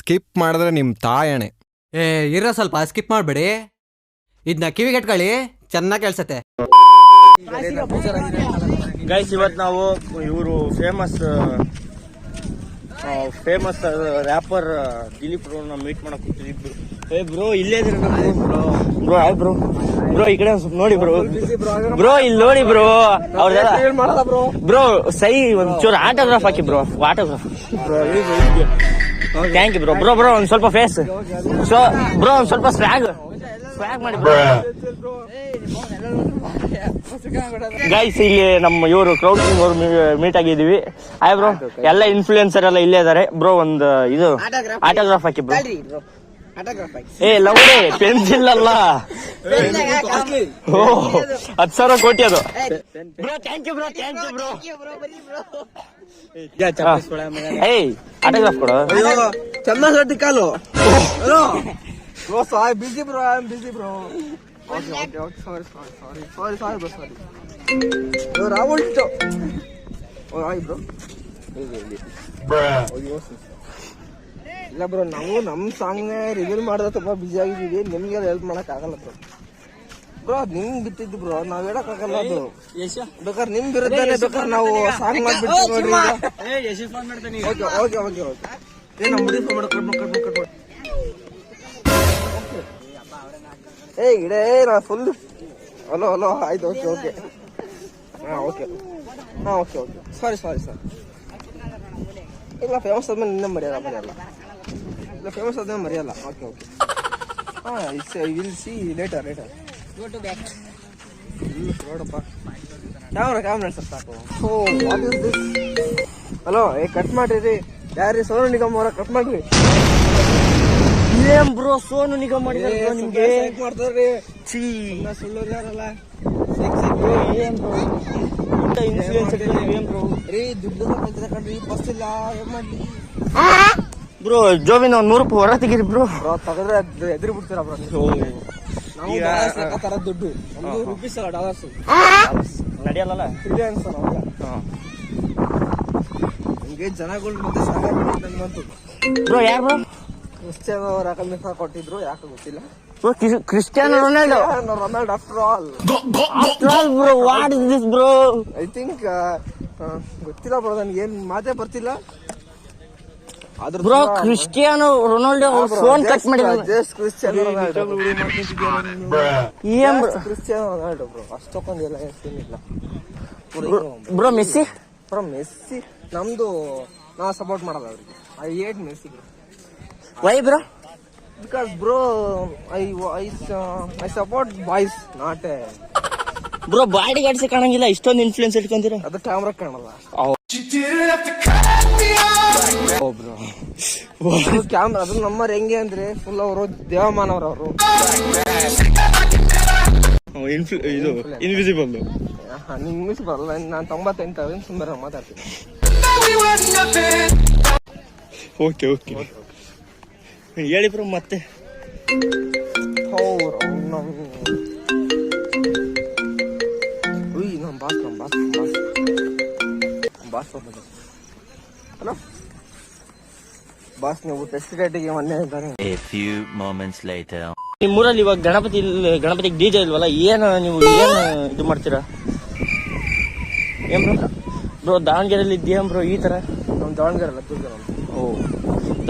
Skip ಮಾಡಿದ್ರೆ ನಿಮ್ಮ ತಾಯಣೆ. ಏ ಇರೋ ಸ್ವಲ್ಪ ಸ್ಕಿಪ್ ಮಾಡಬೇಡಿ. ಇದನ್ನ ಕಿವಿಗೆ ಇಟ್ಕೊಳ್ಳಿ ಚೆನ್ನಾಗಿ ಕೇಳಿಸತ್ತೆ. ಗೈಸ್ ಇವತ್ತು ನಾವು ಇವರು ಫೇಮಸ್ ಫೇಮಸ್ ರ್ಯಾಪರ್ ದಿಲೀಪ್ ಬ್ರೋನ ಮೀಟ್ ಮಾಡಕ್ ಕೂತಿದ್ವಿ ಏ ಬ್ರೋ ಇಲ್ಲೇ bro. Bro hi bro? Bro ಈ ಕಡೆ ಸ್ವಲ್ಪ ನೋಡಿ ಬ್ರೋ. ಬ್ರೋ ಇಲ್ಲಿ ನೋಡಿ ಬ್ರೋ. ಅವ್ರದೆಲ್ಲ ಬ್ರೋ? ಸೈ ಒಂಚೂರು autograph hockey bro. Autograph thank you bro bro. Bro. ಒಂದ್ ಸ್ವಲ್ಪ ಫೇಸ್ ಸೊ ಬ್ರೋ ಒಂದ್ ಸ್ವಲ್ಪ ಸ್ವ್ಯಾಗ್ ಸ್ವ್ಯಾಗ್ ಮಾಡಿ ಬ್ರೋ ಗೈಸ್ ಇಲ್ಲಿ ನಮ್ಮ ಇವರು ಕ್ರೌಡ್ ಅವ್ರು ಅವರು ಮೀಟ್ ಆಗಿದೀವಿ ಆಯ್ ಬ್ರೋ ಎಲ್ಲ ಇನ್ಫ್ಲೂಯೆನ್ಸರ್ ಎಲ್ಲ ಇಲ್ಲೇ ಇದಾರೆ. ಬ್ರೋ ಒಂದು ಇದು ಆಟೋಗ್ರಾಫ್ ಹಾಕಿ. ಬ್ರೋ ಏ ಲವ್ಲಿ ಪೆನ್ಸಿಲ್ ಅಲ್ಲ. ಓ ಹತ್ತು ಸಾವಿರ ಕೋಟಿ ಅದು. Bro thank you bro thank you bro ಏಯ್ ಆಟೋಗ್ರಾಫ್ ಕೊಡು. ಚೆನ್ನಾಗಿ busy, bro. Hello bro sorry busy bro I am sorry, bro okay okay okay sorry sorry sorry sorry sorry bro sorry bro. ಟು ಓ ಆಯ್ ಬ್ರೋ ಇಲ್ಲ bro ನಾವು ನಮ್ಮ ಸಾಂಗ್ನೇ reveal ಮಾಡಿದ್ರೆ ತುಂಬ ಬಿಜಿ ಆಗಿದ್ದೀವಿ. ನಿಮ್ಗೆ ಹೆಲ್ಪ್ ಮಾಡಕ್ ಆಗಲ್ಲ ಬ್ರೋ ಬ್ರೋ ನಿಮ್ ಬಿಟ್ಟಿದ್ದು ಬ್ರೋ ನಾವು ಹೇಳಕ್ ಆಗಲ್ಲ ಅದು. ಬೇಕಾದ್ರೆ ನಿಮ್ ವಿರುದ್ಧನೇ ಬೇಕಾದ್ರೆ ನಾವು ಸಾಂಗ್ ಈಗ. ಓಕೆ ಓಕೆ ಓಕೆ ಓಕೆ ಏನು ನಮ್ಮ ಫೋನ್ ಮಾಡು ಕಟ್ ಮಾಡು ಕಟ್ ಮಾಡು ಏ ಇಡೇ ನಾ ಫುಲ್ ಹಲೋ ಹಲೋ ಆಯ್ತು ಓಕೆ ಓಕೆ ಹಾ ಓಕೆ ಹಾ okay okay sorry sorry sir ಇಲ್ಲ ಫೇಮಸ್ ಆದ್ಮೇಲೆ ನಿನ್ನ ಮರೆಯಲ್ಲ ಮರೆಯಲ್ಲ ಇಲ್ಲ ಫೇಮಸ್ ಆದ್ಮೇಲೆ ಮರೆಯಲ್ಲ ಓಕೆ ಓಕೆ ಹಾ it's will see later later ನೋಡಪ್ಪ. ಕ್ಯಾಮ್ರಾ ಕ್ಯಾಮ್ರಾ ಸರ್ ಸಾಕು. ಓ ಹಲೋ ಏ ಕಟ್ ಮಾಡಿರಿ ಯಾರೀ ಸೋನು ನಿಗಮ್ ಅವರ ಕಟ್ ಮಾಡ್ರಿ. ಏನ್ ಬ್ರೋ ಸೋನು ನಿಗಮ್ ಮಾಡಿದಾರೆ bro ನಿಮ್ಗೆ. ಮಾಡ್ತಾರ್ರಿ. ಛೀ. ಸುಳ್ಳು ಯಾರಲ್ಲ? ಏನ್ ಬ್ರೋ ಏನ್ ಬ್ರೋ ರೀ ದುಡ್ಡು ಕಳ್ತಿರ ಕಣ್ರಿ ಬಸ್ ಇಲ್ಲ ಏನ್ ಮಾಡ್ಲಿ? ಬ್ರೋ ಜೋಬಿನ ಒಂದ್ ನೂರು ರೂಪಾಯಿ ಹೊರ ತೆಗೀರಿ ಬ್ರೋ ಬ್ರೋ ತಗದ್ರೆ ಎದ್ರಿ ಬಿಡ್ತೀರಾ ಬ್ರೋ ನಾವು ತರದ್ ದುಡ್ಡು. ಒಂದು ರುಪೀಸ್ ಅಲ್ಲ ಡಾಲರ್ಸ್ ನಡೆಯಲ್ಲ ಟ್ರಿಲಿಯನ್ಸ್ ನಮ್ಗೆ ನಿಮ್ಗೆ ಜನಗಳು ಮತ್ತೆ ಸಹಾಯ ನನ್ಗಂತೂ ಬ್ರೋ ಯಾರು ಕ್ರಿಶ್ಚಿಯನ್ ಅವ್ರ ಸಹ ಕೊಟ್ಟಿದ್ರು ಯಾಕೆ ಗೊತ್ತಿಲ್ಲ. Cristiano Ronaldo. Ronald after all bro what is this bro I think ಗೊತ್ತಿಲ್ಲ ಬ್ರೋ ನನಗೆ ಏನು ಮಾತೇ ಬರ್ತಿಲ್ಲ. Bro Cristiano Ronaldo phone cut ಮಾಡಿದ್ರು. ಜಸ್ಟ್ ಕ್ರಿಶ್ಚಿಯನ್ ರೊನಾಲ್ಡೋ ಏನ್ ಬ್ರೋ ಕ್ರಿಶ್ಚಿಯನ್ ರೊನಾಲ್ಡೋ ಬ್ರೋ ಏನಿಲ್ಲ ಬ್ರೋ ಮೆಸ್ಸಿ ಬ್ರೋ ಮೆಸ್ಸಿ ನಮ್ದು ನಾ ಸಪೋರ್ಟ್ ಮಾಡಲ್ಲ ಅವ್ರಿಗೆ. I ate Messi bro why bro because bro I ice I support boys not a bro body ಗಾಡ್ಸಿ ಕಾಣಂಗಿಲ್ಲ ಇಷ್ಟೊಂದು influence ಇಟ್ಕೊಂತೀರ. ಅದು ಕ್ಯಾಮ್ರಾ ಕಾಣಲ್ಲ. ಬ್ರೋ ಕ್ಯಾಮ್ರಾ ಅದು ನಮ್ಮವ್ರು ಹೆಂಗೆ ಅಂದ್ರೆ ಫುಲ್ ಅವರು ದೇವಮಾನವ್ರು ಅವರು. ಇದು ಇನ್ವಿಸಿಬಲ್ ನಿಂಗೆ ಇಂಗ್ಲೀಷ್ ಬರಲ್ಲ ನಾನು ತೊಂಬತ್ತೆಂಟು ಸುಮ್ಮನೆ ಮಾತಾಡ್ತೀನಿ. ಓಕೆ ಓಕೆ ಹೇಳಿ ಬ್ರೋ ಮತ್ತೆ ಉಯ್ ನಮ್ಮ ಬಾಸ್ ನಮ್ಮ boss boss boss hello boss ನೀವು ಟೆಸ್ಟ್ ಡೇಟಿಗೆ ಮೊನ್ನೆ ಇದ್ದಾರೆ. A few moments later. ನಿಮ್ಮೂರಲ್ಲಿ ಇವಾಗ ಗಣಪತಿ ಇಲ್ಲ ಗಣಪತಿಗೆ ಡಿಜೆ ಇಲ್ವಲ್ಲ ಏನು ನೀವು ಏನು ಇದು ಮಾಡ್ತೀರಾ? ಏನ್ ಬ್ರೋ ಬ್ರೋ ದಾವಣಗೆರೆಯಲ್ಲಿ ಇದ್ದೀಯ ಬ್ರೋ ಈ ತರ? ನಮ್ಮ ದಾವಣಗೆರೆ ಅಲ್ಲ ದುರ್ಗ ನಮ್ದು. ಓ.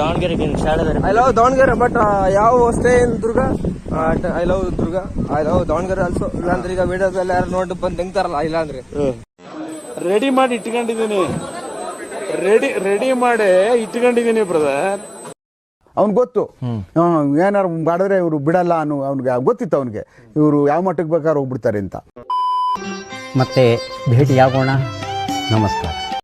ದಾವಣಗೆರೆಗೆ ಶಾಲೆ ಐ ಲವ್ ದಾವಣಗೆರೆ ಬಟ್ ಯಾವ stay in Durga? I love Durga. I love Davangere also ಇಲ್ಲಾಂದ್ರೆ ಈಗ ವಿಡಿಯೋದಲ್ಲಿ ಯಾರು ನೋಡಿ ಬಂದು ತೆಗ್ತಾರಲ್ಲ ಇಲ್ಲಾಂದ್ರೆ. ರೆಡಿ ಮಾಡಿ ಇಟ್ಕೊಂಡಿದ್ದೀನಿ. ರೆಡಿ ರೆಡಿ ಮಾಡಿ ಇಟ್ಕೊಂಡಿದ್ದೀನಿ ಬ್ರದರ್ ಅವ್ನ್ ಗೊತ್ತು. ಹ್ಮ್, ಏನಾರು ಮಾಡಿದ್ರೆ ಇವರು ಬಿಡಲ್ಲ ಅನ್ನೋ ಅವ್ನಿಗೆ ಗೊತ್ತಿತ್ತು ಅವ್ನಿಗೆ. ಇವರು ಯಾವ ಮಟ್ಟಕ್ಕೆ ಬೇಕಾದ್ರೆ ಹೋಗ್ಬಿಡ್ತಾರೆ ಅಂತ. ಮತ್ತೆ ಭೇಟಿಯಾಗೋಣ. ನಮಸ್ಕಾರ.